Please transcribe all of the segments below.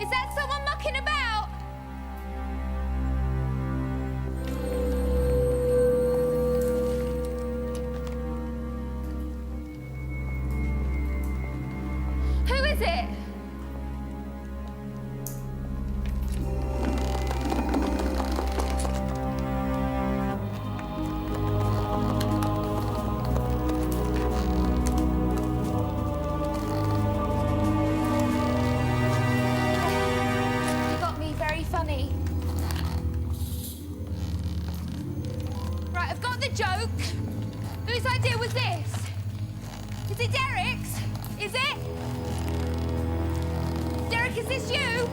Is that someone mucking about? Who is it? Right, I've got the joke. Whose idea was this? Is it Derek's? Is it? Derek, is this you?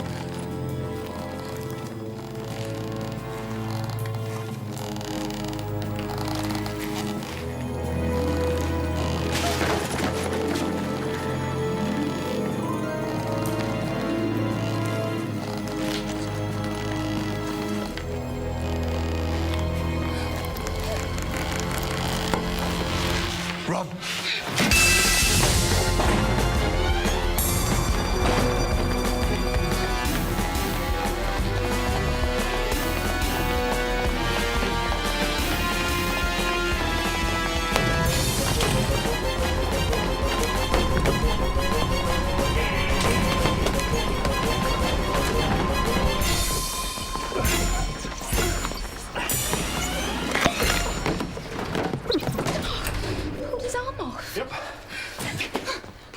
Buram.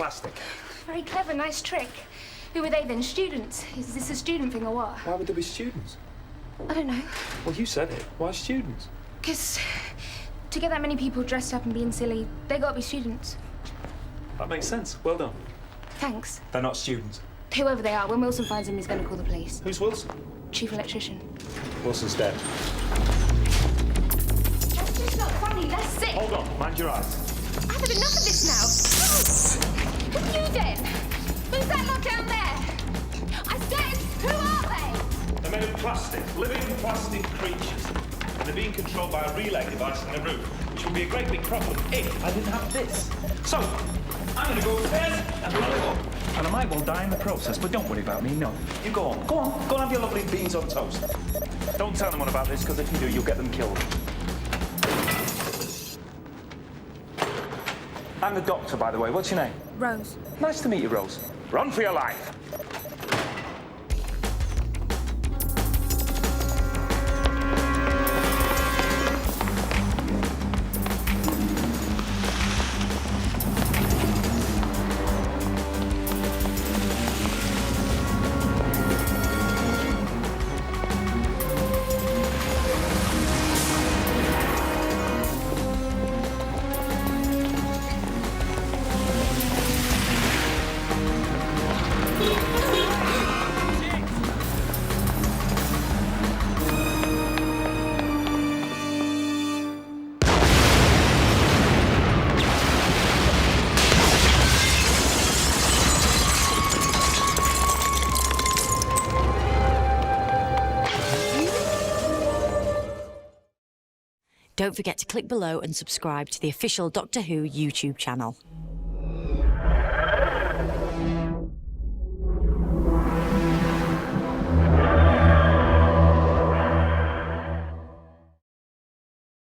Plastic. Very clever, nice trick. Who were they then? Students? Is this a student thing or what? Why would there be students? I don't know. Well, you said it. Why students? Because to get that many people dressed up and being silly, they gotta be students. That makes sense. Well done. Thanks. They're not students. Whoever they are, when Wilson finds them, he's gonna call the police. Who's Wilson? Chief electrician. Wilson's dead. That's just not funny, that's sick. Hold on. Mind your eyes. I've had enough of this they? They're made of plastic, living plastic creatures. And they're being controlled by a relay device in the roof, which would be a great big problem if I didn't have this. So, I'm gonna go upstairs and blow it up. And I might well die in the process, but don't worry about me, no. You go on, go on, go and have your lovely beans on toast. Don't tell anyone about this, because if you do, you'll get them killed. I'm the doctor, by the way. What's your name? Rose. Nice to meet you, Rose. Run for your life. Don't forget to click below and subscribe to the official Doctor Who YouTube channel.